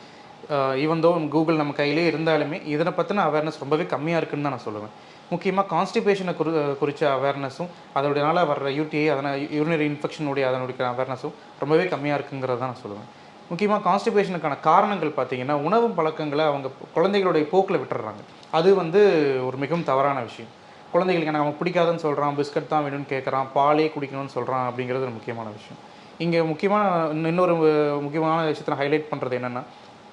ஈவன் தோ கூகுள் நம்ம கையிலே இருந்தாலுமே இதனை பற்றின அவேர்னஸ் ரொம்பவே கம்மியாக இருக்குன்னு தான் நான் சொல்லுவேன். முக்கியமாக கான்ஸ்டிபேஷனை குறி குறித்த அவேர்னஸும் அதோடனால வர்ற யூடிஐ அதனால் யூரினரி இன்ஃபெக்ஷனுடைய அதனுடைய அவேர்னஸும் ரொம்பவே கம்மியாக இருக்குங்கிறத நான் சொல்லுவேன். முக்கியமாக கான்ஸ்டிபேஷனுக்கான காரணங்கள் பார்த்தீங்கன்னா உணவு பழக்கங்களை அவங்க குழந்தைகளுடைய போக்கில் விட்டுறாங்க. அது வந்து ஒரு மிகவும் தவறான விஷயம். குழந்தைகளுக்கு எனக்கு அவன் பிடிக்காதுன்னு சொல்கிறான் பிஸ்கட் தான் வேணும்னு கேட்குறான் பாலே குடிக்கணும்னு சொல்கிறான் அப்படிங்கிறது ஒரு முக்கியமான விஷயம். இங்கே முக்கியமான இன்னொரு முக்கியமான விஷயத்தை ஹைலைட் பண்ணுறது என்னென்னா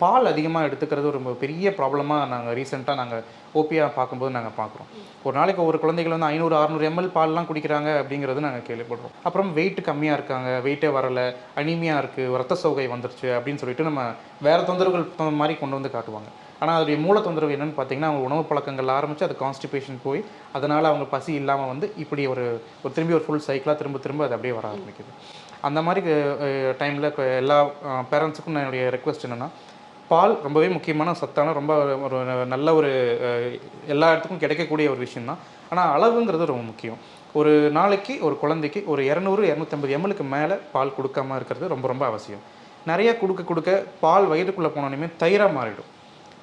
பால் அதிகமாக எடுத்துக்கிறது ஒரு பெரிய ப்ராப்ளமாக நாங்கள் ரீசெண்டாக நாங்கள் ஓபியாக பார்க்கும்போது நாங்கள் பார்க்குறோம். ஒரு நாளைக்கு ஒரு குழந்தைகள் வந்து ஐநூறு அறநூறு எம்எல் பால்லாம் குடிக்கிறாங்க அப்படிங்கிறது நாங்கள் கேள்விப்படுறோம். அப்புறம் வெயிட் கம்மியாக இருக்காங்க வெயிட்டே வரலை அனிமியாக இருக்குது ரத்த சோகை வந்துருச்சு அப்படின்னு சொல்லிட்டு நம்ம வேறு தொந்தரவுகள் தகுந்த மாதிரி கொண்டு வந்து காட்டுவாங்க. ஆனால் அதோடைய மூல தொந்தரவு என்னென்னு பார்த்தீங்கன்னா அவங்க உணவு பழக்கங்கள் ஆரம்பித்து அது கான்ஸ்டிபேஷன் போய் அதனால் அவங்க பசி இல்லாமல் வந்து இப்படி ஒரு ஒரு திரும்பி ஒரு ஃபுல் சைக்கிளாக திரும்ப திரும்ப அது அப்படியே வர ஆரம்பிக்குது. அந்த மாதிரி டைமில் எல்லா பேரண்ட்ஸுக்கும் என்னுடைய ரெக்வஸ்ட் என்னென்னா பால் ரொம்பவே முக்கியமான சத்தான ரொம்ப ஒரு நல்ல ஒரு எல்லா இடத்துக்கும் கிடைக்கக்கூடிய ஒரு விஷயந்தான் ஆனால் அளவுங்கிறது ரொம்ப முக்கியம். ஒரு நாளைக்கு ஒரு குழந்தைக்கு ஒரு இரநூறு இரநூத்தம்பது எம்எலுக்கு மேலே பால் கொடுக்காம இருக்கிறது ரொம்ப ரொம்ப அவசியம். நிறைய கொடுக்க கொடுக்க பால் வயிறுக்குள்ளே போனோன்னே தயிராக மாறிடும்.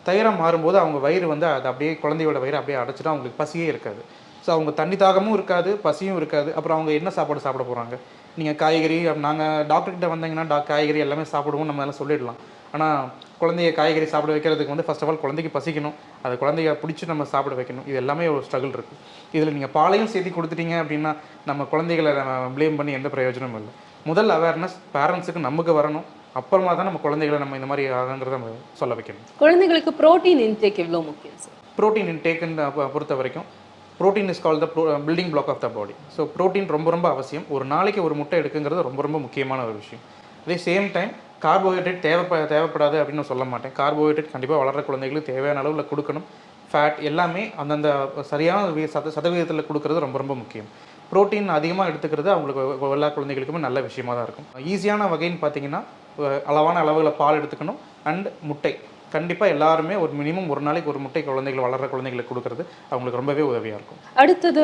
தயிராக மாறும்போது அவங்க வயிறு வந்து அது அப்படியே குழந்தையோட வயிறு அப்படியே அடைச்சிட்டு அவங்களுக்கு பசியே இருக்காது. ஸோ அவங்க தண்ணி தாகமும் இருக்காது பசியும் இருக்காது. அப்புறம் அவங்க என்ன சாப்பாடு சாப்பிட போகிறாங்க நீங்கள் காய்கறி நாங்கள் டாக்டர்கிட்ட வந்தீங்கன்னா டா காய்கறி எல்லாமே சாப்பிடுவோம் நம்ம எல்லாம் சொல்லிடலாம். ஆனால் குழந்தைய காய்கறி சாப்பிட வைக்கிறதுக்கு வந்து ஃபர்ஸ்ட் ஆஃப் ஆல் குழந்தைக்கு பசிக்கணும். அது குழந்தைய பிடிச்சி நம்ம சாப்பிட வைக்கணும். இது எல்லாமே ஒரு ஸ்ட்ரகிள் இருக்குது இதில் நீங்கள் பாலையும் சேர்த்து கொடுத்துட்டீங்க அப்படின்னா நம்ம குழந்தைகளை நம்ம ப்ளேம் பண்ணி எந்த பிரயோஜனமும் இல்லை. முதல் அவேர்னஸ் பேரண்ட்ஸுக்கு நமக்கு வரணும். அப்புறமா தான் நம்ம குழந்தைகளை நம்ம இந்த மாதிரி ஆகுங்கிறத நம்ம சொல்ல வைக்கணும். குழந்தைகளுக்கு புரோட்டீன் இன்டேக் எவ்வளவு முக்கியம் சார் ப்ரோட்டீன் இன்டேக்குன்னு பொறுத்த வரைக்கும் protein is call the building block of the body so protein ரொம்ப ரொம்ப அவசியம். ஒரு நாளைக்கு ஒரு முட்டை எடுக்குங்கிறது ரொம்ப ரொம்ப முக்கியமான ஒரு விஷயம். அதே சேம் டைம் கார்போஹைட்ரேட் தேவைப்ப தேவைப்படாது அப்படின்னு நான் சொல்ல மாட்டேன். கார்போஹைட்ரேட் கண்டிப்பாக வளர்கிற குழந்தைகளுக்கு தேவையான அளவில் கொடுக்கணும். ஃபேட் எல்லாமே அந்தந்த சரியான சத சதவீதத்தில் கொடுக்கறது ரொம்ப ரொம்ப முக்கியம். புரோட்டீன் அதிகமாக எடுத்துக்கிறது அவங்களுக்கு எல்லா குழந்தைகளுக்குமே நல்ல விஷயமா தான் இருக்கும். ஈஸியான வகைன்னு பார்த்தீங்கன்னா அளவான அளவில் பால் எடுத்துக்கணும். அண்ட் முட்டை. கண்டிப்பாக எல்லாருமே ஒரு மினிமம் ஒரு நாளைக்கு ஒரு முட்டை குழந்தைகள் வளர்கிற குழந்தைகளுக்கு கொடுக்கறது அவங்களுக்கு ரொம்பவே உதவியாக இருக்கும். அடுத்தது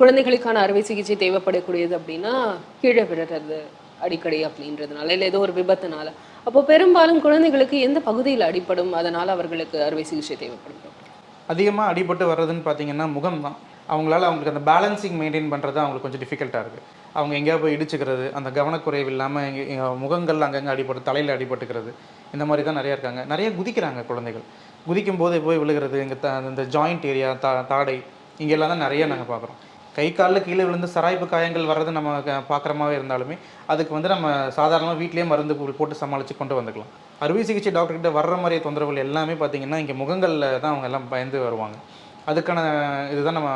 குழந்தைகளுக்கான அறுவை சிகிச்சை தேவைப்படக்கூடியது அப்படின்னா கீழே விடுறது அடிக்கடி அப்படின்றதுனால இல்லை ஏதோ ஒரு விபத்துனால. அப்போ பெரும்பாலும் குழந்தைகளுக்கு எந்த பகுதியில் அடிப்படும் அதனால் அவர்களுக்கு அறுவை சிகிச்சை தேவைப்படும் அதிகமாக அடிபட்டு வர்றதுன்னு பார்த்தீங்கன்னா முகம் தான். அவங்களால அவங்களுக்கு அந்த பேலன்சிங் மெயின்டைன் பண்ணுறது அவங்களுக்கு கொஞ்சம் டிஃபிகல்ட்டாக இருக்குது அவங்க எங்கேயா போய் இடிச்சுக்கிறது அந்த கவனக்குறைவு இல்லாமல் முகங்கள் அங்கங்கே அடிபட்டு தலையில் அடிபட்டுக்கிறது இந்த மாதிரி தான் நிறையா இருக்காங்க. நிறைய குதிக்கிறாங்க குழந்தைகள். குதிக்கும் போது போய் விழுகிறது இங்கே த இந்த ஜாயிண்ட் ஏரியா தா தாடை இங்கெல்லாம் தான் நிறைய நாங்கள் பார்க்குறோம். கை காலில் கீழே விழுந்து சராய்ப்பு காயங்கள் வர்றது நம்ம பார்க்குறமாவே இருந்தாலுமே அதுக்கு வந்து நம்ம சாதாரணமாக வீட்லேயே மருந்து போட்டு சமாளித்து கொண்டு வந்துக்கலாம். அறுவை சிகிச்சை டாக்டர்கிட்ட வர்ற மாதிரி தொந்தரவுகள் எல்லாமே பார்த்தீங்கன்னா இங்கே முகங்களில் தான் அவங்க எல்லாம் பயந்து வருவாங்க. அதுக்கான இதுதான் நம்ம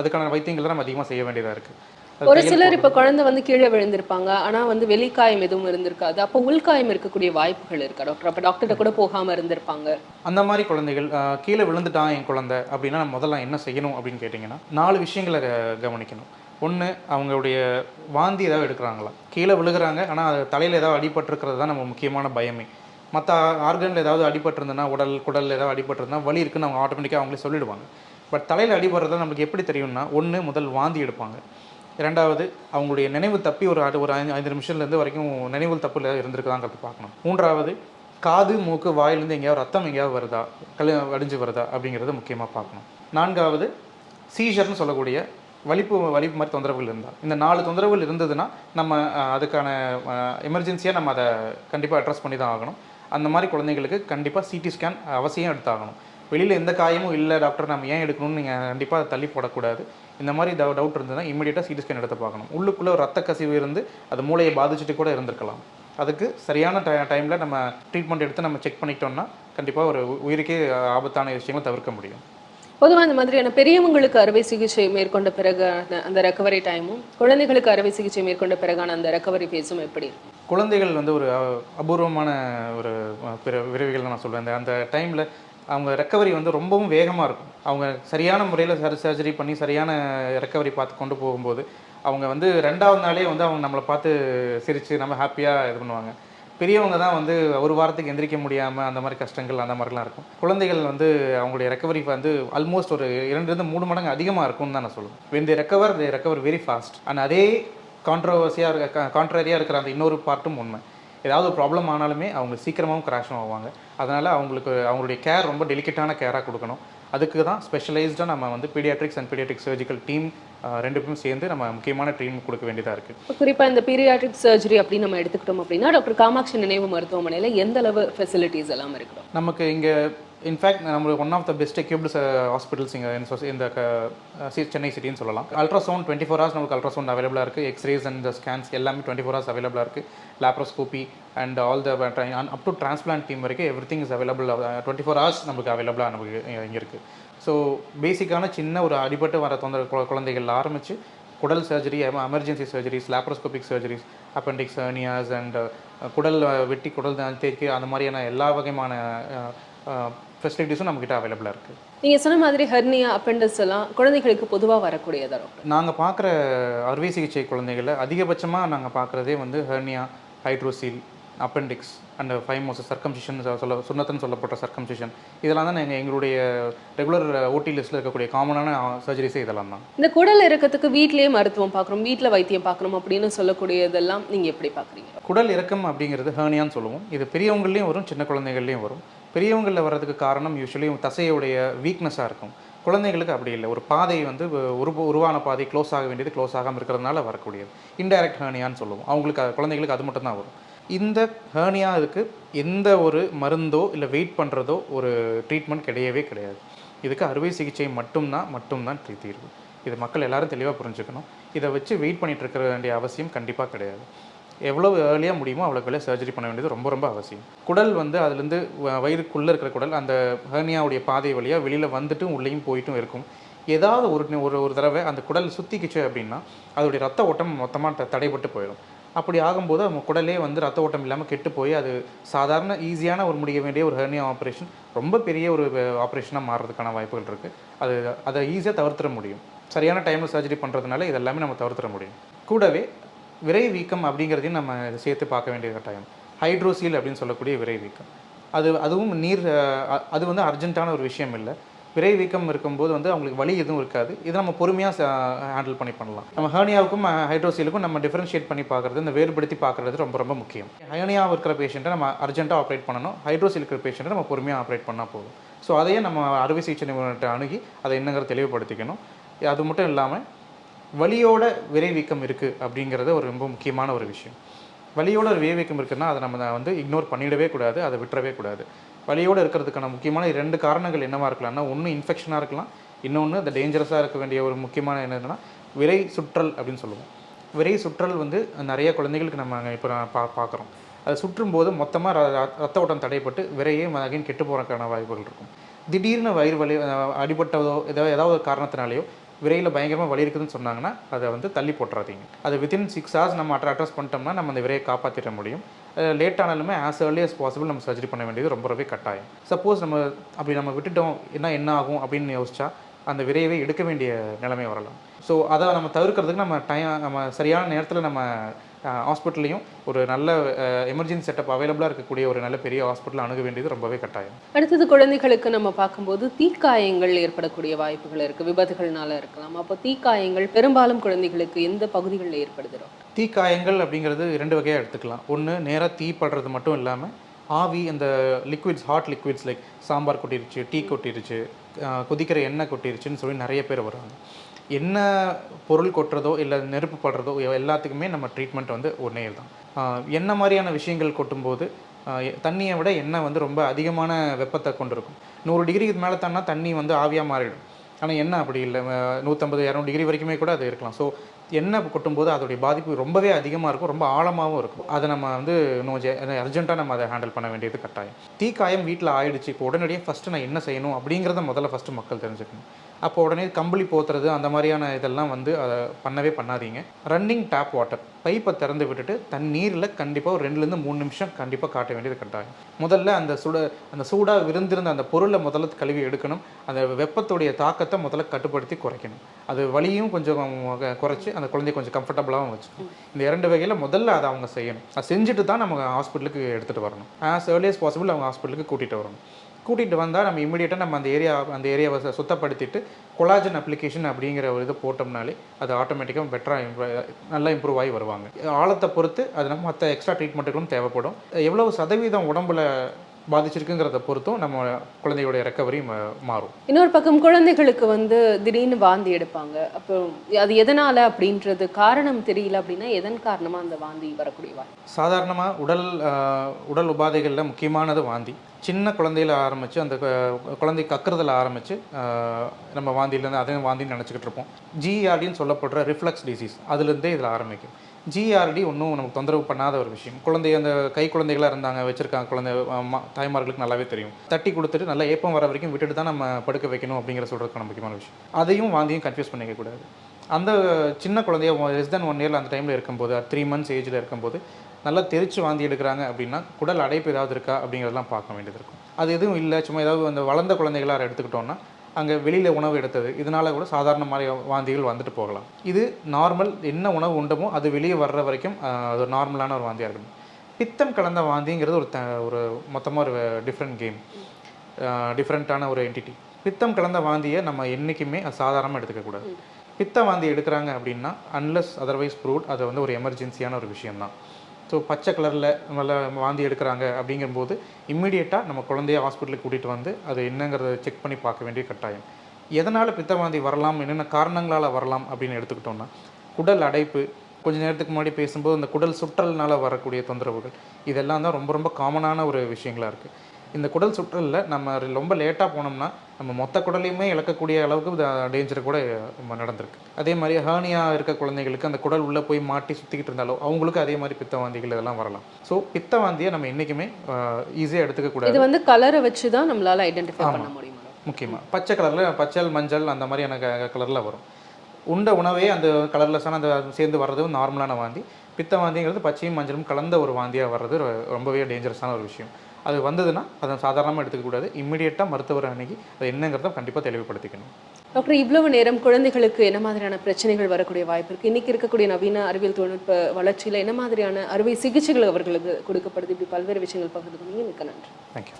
அதுக்கான வைத்தியங்கள் தான் நம்ம அதிகமாக செய்ய வேண்டியதாக இருக்குது ஒரு சிலர் இப்ப குழந்தை வந்து கீழே விழுந்திருப்பாங்க. ஆனா வந்து வெளிக்காயம் எதுவும் இருந்திருக்காது. அப்போ உள்காயம் இருக்கக்கூடிய வாய்ப்புகள் இருக்கா டாக்டர்? அப்ப டாக்டர்கிட்ட கூட போகாம இருந்திருப்பாங்க. அந்த மாதிரி குழந்தைகள் கீழே விழுந்துட்டான் என் குழந்தை அப்படின்னா நம்ம முதல்ல என்ன செய்யணும் அப்படின்னு கேட்டிங்கன்னா நாலு விஷயங்களை கவனிக்கணும். ஒன்று அவங்களுடைய வாந்தி ஏதாவது எடுக்கிறாங்களா? கீழே விழுகிறாங்க ஆனால் அது தலையில் ஏதாவது அடிபட்டிருக்கிறது தான் நம்ம முக்கியமான பயமே. மற்ற ஆர்கனில் ஏதாவது அடிபட்டிருந்ததுன்னா உடல் குடல் ஏதாவது அடிபட்டிருந்தா வலி இருக்குன்னு அவங்க ஆட்டோமேட்டிக்காக அவங்களே சொல்லிடுவாங்க. பட் தலையில் அடிபடுறது நம்மளுக்கு எப்படி தெரியும்னா ஒன்று முதல் வாந்தி எடுப்பாங்க. இரண்டாவது அவங்களுடைய நினைவு தப்பி ஒரு ஒரு ஐந்து ஐந்து நிமிஷத்துலேருந்து வரைக்கும் நினைவு தப்பில் இருந்திருக்குதாங்கிறது பார்க்கணும். மூன்றாவது காது மூக்கு வாயிலேருந்து எங்கேயாவது ரத்தம் எங்கேயாவது வருதா? கல் வடிஞ்சு வருதா? அப்படிங்கிறத முக்கியமாக பார்க்கணும். நான்காவது சீஷர்னு சொல்லக்கூடிய வலிப்பு வலிப்பு மாதிரி தொந்தரவுகள் இருந்தால் இந்த நாலு தொந்தரவுகள் இருந்ததுன்னா நம்ம அதுக்கான எமர்ஜென்சியாக நம்ம அதை கண்டிப்பாக அட்ரஸ் பண்ணி தான் ஆகணும். அந்த மாதிரி குழந்தைங்களுக்கு கண்டிப்பாக சிடி ஸ்கேன் அவசியம் எடுத்தாகணும். வெளியில் எந்த காயமும் இல்லை டாக்டர் நம்ம ஏன் எடுக்கணும்னு நீங்கள் கண்டிப்பாக தள்ளி போடக்கூடாது. இந்த மாதிரி டவு டவுட் இருந்ததுன்னா இமீடியட்டாக சிடி ஸ்கேன் எடுத்து பார்க்கணும். உள்ளுக்குள்ளே ரத்த கசிவு இருந்து அது மூளையை பாதிச்சுட்டு கூட இருந்திருக்கலாம். அதுக்கு சரியான டை டைமில் நம்ம ட்ரீட்மெண்ட் எடுத்து நம்ம செக் பண்ணிக்கிட்டோம்னா கண்டிப்பாக ஒரு உயிருக்கே ஆபத்தான விஷயங்களை தவிர்க்க முடியும். பொதுவா இந்த மாதிரியான பெரியவங்களுக்கு அறுவை சிகிச்சை மேற்கொண்ட பிறகு அந்த- ரெக்கவரி டைமும் குழந்தைகளுக்கு அறுவை சிகிச்சை மேற்கொண்ட பிறகான அந்த ரெக்கவரி ஃபேஸும் எப்படி? குழந்தைகள் வந்து ஒரு அபூர்வமான ஒரு பிற விரைவுகள் நான் சொல்லுவேன் அந்த- அந்த டைமில் அவங்க ரெக்கவரி வந்து ரொம்பவும் வேகமாக இருக்கும். அவங்க சரியான முறையில் சர் சர்ஜரி பண்ணி சரியான ரெக்கவரி பார்த்து கொண்டு போகும்போது அவங்க வந்து ரெண்டாவது நாளே வந்து அவங்க நம்மளை பார்த்து சிரித்து நம்ம ஹாப்பியாக இது பண்ணுவாங்க. பெரியவங்க தான் வந்து ஒரு வாரத்துக்கு எந்திரிக்க முடியாமல் அந்த மாதிரி கஷ்டங்கள் அந்த மாதிரிலாம் இருக்கும். குழந்தைகள் வந்து அவங்களுடைய ரெக்கவரி வந்து ஆல்மோஸ்ட் ஒரு இரண்டுலேருந்து மூணு மடங்கு அதிகமாக இருக்கும்னு தான் நான் சொல்லுவேன். When the recover the recover very fast and அதே கான்ட்ரவர்சியாக இருக்க கான்ட்ரரியாக இருக்கிற அந்த இன்னொரு பார்ட்டும் உண்மை. ஏதாவது ஒரு ப்ராப்ளம் ஆனாலுமே அவங்க சீக்கிரமாகவும் கிராஷும் ஆவாங்க. அதனால் அவங்களுக்கு அவங்களுடைய கேர் ரொம்ப டெலிகேட்டான கேராக கொடுக்கணும். அதுக்கு தான் ஸ்பெஷலைஸ்டாக நம்ம வந்து paediatrics and paediatric surgical team ரெண்டு பேரும் சேர்ந்து நம்ம முக்கியமான ட்ரீட்மெண்ட் கொடுக்க வேண்டியதாக இருக்குது இப்ப குறிப்பா இந்த பீரியாட்ரிக் சர்ஜரி அப்படின்னு நம்ம எடுத்துக்கிட்டோம் அப்படின்னா டாக்டர் காமாட்சி நினைவு மருத்துவமனையில எந்த அளவு ஃபெசிலிட்டிஸ் எல்லாம் இருக்கணும்? நமக்கு இங்கே இன்ஃபேக்ட் நம்மளுக்கு one of the best equipped hospitals இங்கே இந்த இந்த சென்னை சிட்டின்னு சொல்லலாம். அல்ட்ராசவுண்ட் டுவெண்ட்டி ஃபோர் ஹவர்ஸ் நமக்கு அல்ட்ராசவுண்ட் அவைலபிளாக இருக்குது எக்ஸ்ரேஸ் அண்ட் ஸ்கேன்ஸ் எல்லாமே டுவெண்ட்டி ஃபோர் ஹவர்ஸ் அவைலபிளாக இருக்குது laparoscopy and all the up to transplant team வரைக்கும் everything is available twenty four hours நமக்கு அவைலபிளாக நமக்கு இங்கே இருக்குது ஸோ பேசிக்கான சின்ன ஒரு அடிபட்டு வர தொந்தர கு- குழந்தைகள் ஆரம்பித்து குடல் surgery emergency surgeries laparoscopic surgeries appendix hernias and குடல் வெட்டி குடல் தான் தேய்க்கு அந்த மாதிரியான எல்லா வகையான ஃபெசிலிட்டிஸும் நம்மக்கிட்ட அவைலபிளாக இருக்குது நீங்க சொன்ன மாதிரி ஹெர்னியா அப்பெண்டஸ் எல்லாம் குழந்தைகளுக்கு பொதுவா வரக்கூடியதா டாக்டர் நாங்கள் பார்க்குற அறுவை சிகிச்சை குழந்தைகளை அதிகபட்சமாக நாங்கள் பார்க்குறதே வந்து hernia hydrocele appendix and phimosis circumcision சொல்ல சுண்ணத்துன்னு சொல்லப்பட்ட சர்க்கம்சிஷன் இதெல்லாம் தான் எங்கள் எங்களுடைய ரெகுலர் ஓடி லிஸ்ட்டில் இருக்கக்கூடிய காமனான சர்ஜரிஸே இதெல்லாம் தான். இந்த குடல் இறக்கத்துக்கு வீட்டிலேயே மருத்துவம் பார்க்குறோம் வீட்டில் வைத்தியம் பார்க்கணும் அப்படின்னு சொல்லக்கூடியதெல்லாம் நீங்க எப்படி பார்க்குறீங்க? குடல் இறக்கம் அப்படிங்கிறது ஹேர்னியான்னு சொல்லுவோம். இது பெரியவங்கள்லேயும் வரும் சின்ன குழந்தைகள்லையும் வரும். பெரியவங்களில் வர்றதுக்கு காரணம் யூஸ்வலி தசையுடைய வீக்னஸாக இருக்கும். குழந்தைங்களுக்கு அப்படி இல்லை. ஒரு பாதை வந்து உரு உருவான பாதை க்ளோஸ் ஆக வேண்டியது க்ளோஸ் ஆகாமல் இருக்கிறதுனால வரக்கூடியது. இன்டைரக்ட் ஹேர்னியான்னு சொல்லுவோம். அவங்களுக்கு குழந்தைங்களுக்கு அது மட்டும்தான் வரும். இந்த ஹேர்னியா இதுக்கு எந்த ஒரு மருந்தோ இல்லை வெயிட் பண்ணுறதோ ஒரு ட்ரீட்மெண்ட் கிடையவே கிடையாது. இதுக்கு அறுவை சிகிச்சை மட்டும்தான் மட்டும்தான் தீர்வு. இது மக்கள் எல்லாரும் தெளிவாக புரிஞ்சுக்கணும். இதை வச்சு வெயிட் பண்ணிகிட்டு இருக்க வேண்டிய அவசியம் கண்டிப்பாக கிடையாது. எவ்வளவு ஏர்லியாக முடியுமோ அவ்வளோக்கு வேலையை சர்ஜரி பண்ண வேண்டியது ரொம்ப ரொம்ப அவசியம். குடல் வந்து அதுலேருந்து வ- வயிறுக்குள்ளே இருக்கிற குடல் அந்த ஹர்னியாவுடைய பாதை வழியாக வெளியில் வந்துட்டும் உள்ளேயும் போயிட்டும் இருக்கும். ஏதாவது ஒரு ஒரு ஒரு தடவை அந்த குடல் சுற்றிக்கிச்சு அப்படின்னா அதோடைய ரத்த ஓட்டம் மொத்தமாக தடைபட்டு போயிடும். அப்படி ஆகும்போது அவங்க குடலே வந்து ரத்த ஓட்டம் இல்லாமல் கெட்டு போய் அது சாதாரண ஈஸியான ஒரு முடிய வேண்டிய ஒரு ஹெர்னியா ஆப்ரேஷன் ரொம்ப பெரிய ஒரு ஆப்ரேஷனாக மாறுறதுக்கான வாய்ப்புகள் இருக்குது அது அதை ஈஸியாக தவிர்த்திட முடியும். சரியான டைமில் சர்ஜரி பண்ணுறதுனால இதெல்லாமே நம்ம தவிர்த்துட முடியும். கூடவே விரை வீக்கம் அப்படிங்கிறதையும் நம்ம சேர்த்து பார்க்க வேண்டிய கட்டாயம் ஹைட்ரோசீல் அப்படின்னு சொல்லக்கூடிய விரை வீக்கம் அது அதுவும் நீர் அது வந்து அர்ஜென்ட்டான ஒரு விஷயம் இல்லை. விரை வீக்கம் இருக்கும்போது வந்து அவங்களுக்கு வலி எதுவும் இருக்காது. இதை நம்ம பொறுமையாக ஹேண்டில் பண்ணி பண்ணலாம். நம்ம ஹேர்னியாவுக்கும் ஹைட்ரோசீலுக்கும் நம்ம டிஃப்ரென்ஷியேட் பண்ணி பார்க்குறது இந்த வேறுபடுத்தி பார்க்குறது ரொம்ப ரொம்ப முக்கியம். ஹேர்னியாவும் இருக்கிற பேஷண்ட்டை நம்ம அர்ஜென்ட்டாக ஆப்ரேட் பண்ணணும். ஹைட்ரோசீல் இருக்கிற பேஷண்ட்டை நம்ம பொறுமையாக ஆப்ரேட் பண்ணால் போதும். ஸோ அதையே நம்ம அறுவை சிகிச்சை நிபுணர்கிட்ட அணுகி அதை என்னங்கிறத தெளிவுபடுத்திக்கணும். அது மட்டும் இல்லாமல் வலியோட விரைவீக்கம் இருக்குது அப்படிங்கிறது ஒரு ரொம்ப முக்கியமான ஒரு விஷயம். வலியோட ஒரு விரைவீக்கம் இருக்குதுன்னா அதை நம்ம வந்து இக்னோர் பண்ணிடவே கூடாது அதை விட்டுறவே கூடாது. வலியோடு இருக்கிறதுக்கான முக்கியமான ரெண்டு காரணங்கள் என்னவாக இருக்கலாம்னா ஒன்று இன்ஃபெக்ஷனாக இருக்கலாம் இன்னொன்று அந்த டேஞ்சரஸாக இருக்க வேண்டிய ஒரு முக்கியமான என்னதுன்னா விரை சுற்றல் அப்படின்னு சொல்லுவோம். விரை சுற்றல் வந்து நிறைய குழந்தைகளுக்கு நம்ம இப்போ பா பார்க்குறோம் அது சுற்றும் போது மொத்தமாக ரத்த ஓட்டம் தடைப்பட்டு விரையே அகைன் கெட்டு போகிறதுக்கான வாய்ப்புகள் இருக்கும். திடீர்னு வயிறு வலி அடிபட்டதோ ஏதோ ஏதாவது ஒரு காரணத்தினாலேயோ விரையில் பயங்கரமாக வலி இருக்குதுன்னு சொன்னாங்கன்னா அதை வந்து தள்ளி போட்டுறாதீங்க. அது வித்தின் சிக்ஸ் ஹவர்ஸ் நம்ம அட்ரஸ் பண்ணிட்டோம்னா நம்ம அந்த விரையை காப்பாற்றிட முடியும். லேட் ஆனாலுமே ஆஸ் ஏர்லி அஸ் பாசிபிள் நம்ம சர்ஜரி பண்ண வேண்டியது ரொம்ப ரொம்பவே கட்டாயம். சப்போஸ் நம்ம அப்படி நம்ம விட்டுட்டோம் என்ன என்ன ஆகும் அப்படின்னு யோசிச்சா அந்த விரைவை எடுக்க வேண்டிய நிலைமை வரலாம். ஸோ அதை நம்ம தவிர்க்கிறதுக்கு நம்ம டைம் நம்ம சரியான நேரத்தில் நம்ம ஹாஸ்பிட்டல்லையும் ஒரு நல்ல எமர்ஜென்சி செட்டப் அவைலபிளாக இருக்கக்கூடிய ஒரு நல்ல பெரிய ஹாஸ்பிட்டல் அணுக வேண்டியது ரொம்பவே கட்டாயம். அடுத்தது குழந்தைகளுக்கு நம்ம பார்க்கும்போது தீக்காயங்கள் ஏற்படக்கூடிய வாய்ப்புகள் இருக்கு. விபத்துகள்னால இருக்கலாம். அப்போ தீக்காயங்கள் பெரும்பாலும் குழந்தைகளுக்கு எந்த பகுதிகளில் ஏற்படுதுறோம் தீக்காயங்கள் அப்படிங்கிறது இரண்டு வகையாக எடுத்துக்கலாம். ஒன்று நேராக தீ படுறது மட்டும் இல்லாமல் ஆவி அந்த liquids hot liquids like sambar கொட்டிருச்சு tea கொட்டிருச்சு கொதிக்கிற எண்ணெய் கொட்டிருச்சுன்னு சொல்லி நிறைய பேர் வராங்க என்ன பொருள் கொட்டுறதோ இல்லை நெருப்பு படுறதோ எல்லாத்துக்குமே நம்ம ட்ரீட்மெண்ட் வந்து ஒன்றே தான் என்ன மாதிரியான விஷயங்கள் கொட்டும்போது தண்ணியை விட எண்ணெய் வந்து ரொம்ப அதிகமான வெப்பத்தை கொண்டிருக்கும். நூறு டிகிரிக்கு மேலே தானா தண்ணி வந்து ஆவியாக மாறிடும். ஆனால் எண்ணெய் அப்படி இல்லை. நூற்றம்பது இரநூறு டிகிரி வரைக்குமே கூட அது இருக்கலாம். ஸோ எண்ணெய் கொட்டும்போது அதோடைய பாதிப்பு ரொம்பவே அதிகமாக இருக்கும் ரொம்ப ஆழமாகவும் இருக்கும். அதை நம்ம வந்து இன்னும் அர்ஜென்ட்டாக நம்ம அதை ஹேண்டில் பண்ண வேண்டியது கட்டாயம். தீக்காயம் வீட்டில் ஆயிடுச்சு இப்போ உடனடியாக ஃபஸ்ட்டு நான் என்ன செய்யணும் அப்படிங்கிறத முதல்ல ஃபஸ்ட்டு மக்கள் தெரிஞ்சுக்கணும். அப்போ உடனே கம்பளி போத்துறது அந்த மாதிரியான இதெல்லாம் வந்து அதை பண்ணவே பண்ணாதீங்க. ரன்னிங் டேப் வாட்டர் பைப்பை திறந்து விட்டுட்டு தண்ணீரில் கண்டிப்பாக ஒரு ரெண்டுலேருந்து மூணு நிமிஷம் கண்டிப்பாக காட்ட வேண்டியது கட்டாயம். முதல்ல அந்த சுட அந்த சூடாக விருந்திருந்த அந்த பொருளை முதல்ல கழுவி எடுக்கணும். அந்த வெப்பத்துடைய தாக்கத்தை முதல்ல கட்டுப்படுத்தி குறைக்கணும். அது வலியும் கொஞ்சம் குறைச்சி அந்த குழந்தைய கொஞ்சம் கம்ஃபர்டபுளாகவும் வச்சுக்கணும். இந்த இரண்டு வகையில் முதல்ல அதை அவங்க செய்யணும். அதை செஞ்சுட்டு தான் நம்ம ஹாஸ்பிட்டலுக்கு எடுத்துகிட்டு வரணும். ஆஸ் early பாசிபிள் அவங்க ஹாஸ்பிட்டலுக்கு கூட்டிகிட்டு வரணும். கூட்டிகிட்டு வந்தால் நம்ம இமீடியட்டாக நம்ம அந்த ஏரியா அந்த ஏரியாவை சுத்தப்படுத்திட்டு கொலாஜன் அப்ளிகேஷன் அப்படிங்கிற ஒரு இது போட்டோம்னாலே அது ஆட்டோமேட்டிக்காக பெட்டராக நல்லா இம்ப்ரூவ் ஆகி வருவாங்க. ஆழத்தை பொறுத்து அது நம்ம மற்ற எக்ஸ்ட்ரா ட்ரீட்மெண்ட்டுகளும் தேவைப்படும். எவ்வளவு சதவீதம் உடம்புல பாதிச்சிருக்குங்கிறத பொறுத்தும் நம்ம குழந்தையோடைய ரெக்கவரி மாறும். இன்னொரு பக்கம் குழந்தைகளுக்கு வந்து திடீர்னு வாந்தி எடுப்பாங்க. அப்போ அது எதனால அப்படின்றது காரணம் தெரியல அப்படின்னா எதன் காரணமா அந்த வாந்தி வரக்கூடிய சாதாரணமாக உடல் உடல் உபாதைகளில் முக்கியமானது வாந்தி. சின்ன குழந்தையில ஆரம்பித்து அந்த குழந்தை கக்குறதுல ஆரம்பித்து நம்ம வாந்தியிலேருந்து அதையும் வாந்தின்னு நினச்சிக்கிட்டு இருப்போம். ஜிஆர்டின்னு சொல்லப்படுற ரிஃப்ளக்ஸ் டிசீஸ் அதுலேருந்தே இதில் ஆரம்பிக்கும். ஜிஆர்டி ஒன்றும் நமக்கு தொந்தரவு பண்ணாத ஒரு விஷயம். குழந்தை அந்த கை குழந்தைகளாக இருந்தாங்க வச்சுருக்காங்க குழந்தை தாய்மார்களுக்கு நல்லாவே தெரியும். தட்டி கொடுத்துட்டு நல்லா ஏப்பம் வர வரைக்கும் விட்டுட்டு தான் நம்ம படுக்க வைக்கணும் அப்படிங்கிற சொல்கிறதுக்கான முக்கியமான விஷயம். அதையும் வாந்தியும் கன்ஃபியூஸ் பண்ணிக்க கூடாது. அந்த சின்ன குழந்தைய லெஸ் தென் ஒன் இயரில் அந்த டைமில் இருக்கும்போது த்ரீ மந்த்ஸ் ஏஜில் இருக்கும்போது நல்லா தெரிச்சு வாந்தி எடுக்கிறாங்க அப்படின்னா குடல் அடைப்பு ஏதாவது இருக்கா அப்படிங்கிறதெல்லாம் பார்க்க வேண்டியது இருக்கும். அது எதுவும் இல்லை சும்மா ஏதாவது அந்த வளர்ந்த குழந்தைகளாக எடுத்துக்கிட்டோம்னா அங்கே வெளியில் உணவு எடுத்தது. இதனால கூட சாதாரண மாதிரி வாந்திகள் வந்துட்டு போகலாம். இது நார்மல் என்ன உணவு உண்டமோ அது வெளியே வர்ற வரைக்கும் அது ஒரு நார்மலான ஒரு வாந்தியாக இருக்கணும் பித்தம் கலந்த வாந்திங்கிறது ஒரு த ஒரு மொத்தமாக ஒரு டிஃப்ரெண்ட் கேம் டிஃப்ரெண்ட்டான ஒரு என்டிட்டி பித்தம் கலந்த வாந்தியை நம்ம என்றைக்குமே அது சாதாரணமாக எடுத்துக்கக்கூடாது பித்த வாந்தி எடுக்கிறாங்க அப்படின்னா அன்லஸ் அதர்வைஸ் ப்ரூவ்ட் அது வந்து ஒரு எமர்ஜென்சியான ஒரு விஷயம்தான். ஸோ பச்சை கலரில் நல்லா வாந்தி எடுக்கிறாங்க அப்படிங்கும்போது இம்மிடியேட்டாக நம்ம குழந்தைய ஹாஸ்பிட்டலுக்கு கூட்டிகிட்டு வந்து அது என்னங்கிறத செக் பண்ணி பார்க்க வேண்டிய கட்டாயம். எதனால் பித்த வாந்தி வரலாம் என்னென்ன காரணங்களால் வரலாம் அப்படின்னு எடுத்துக்கிட்டோம்னா குடல் அடைப்பு கொஞ்ச நேரத்துக்கு முன்னாடி பேசும்போது அந்த குடல் சுற்றல்னால் வரக்கூடிய தொந்தரவுகள் இதெல்லாம் தான் ரொம்ப ரொம்ப காமனான ஒரு விஷயங்களாக இருக்குது இந்த குடல் சுற்றலில் நம்ம ரொம்ப லேட்டாக போனோம்னா நம்ம மொத்த குடலையுமே இழக்கக்கூடிய அளவுக்கு டேஞ்சர் கூட நடந்திருக்கு. அதே மாதிரி ஹேர்னியா இருக்க குழந்தைகளுக்கு அந்த குடல் உள்ளே போய் மாட்டி சுற்றிக்கிட்டு இருந்தாலோ அவங்களுக்கு அதே மாதிரி பித்த வாந்திகள் இதெல்லாம் வரலாம். ஸோ பித்த வாந்தியை நம்ம என்றைக்குமே ஈஸியாக எடுத்துக்க கூடாது. இது வந்து கலரை வச்சு தான் நம்மளால ஐடென்டிஃபை பண்ண முடியுமா முக்கியமாக பச்சை கலரில் பச்சை மஞ்சள் அந்த மாதிரியான கலரில் வரும். உண்ட உணவே அந்த கலர்லெஸ்ஸான அந்த சேர்ந்து வர்றது நார்மலான வாந்தி. பித்த வாந்திங்கிறது பச்சையும் மஞ்சளும் கலந்த ஒரு வாந்தியாக வர்றது ரொம்பவே டேஞ்சரஸான ஒரு விஷயம். அது வந்ததுன்னா அதை சாதாரணமாக எடுத்துக்கக்கூடாது இம்மிடியேட்டாக மருத்துவர் அணுகி அது என்னங்கிறத கண்டிப்பாக தெளிவுபடுத்திக்கணும். டாக்டர் இவ்வளவு நேரம் குழந்தைகளுக்கு என்ன மாதிரியான பிரச்சனைகள் வரக்கூடிய வாய்ப்பு இருக்குது இன்றைக்கி இருக்கக்கூடிய நவீன அறிவியல் தொழில்நுட்ப வளர்ச்சியில் என்ன மாதிரியான அறுவை சிகிச்சைகள் அவர்களுக்கு கொடுக்கப்படுது? இப்படி பல்வேறு விஷயங்கள் பகிர்ந்து கொண்டீங்க மிக்க நன்றி. தேங்க்யூ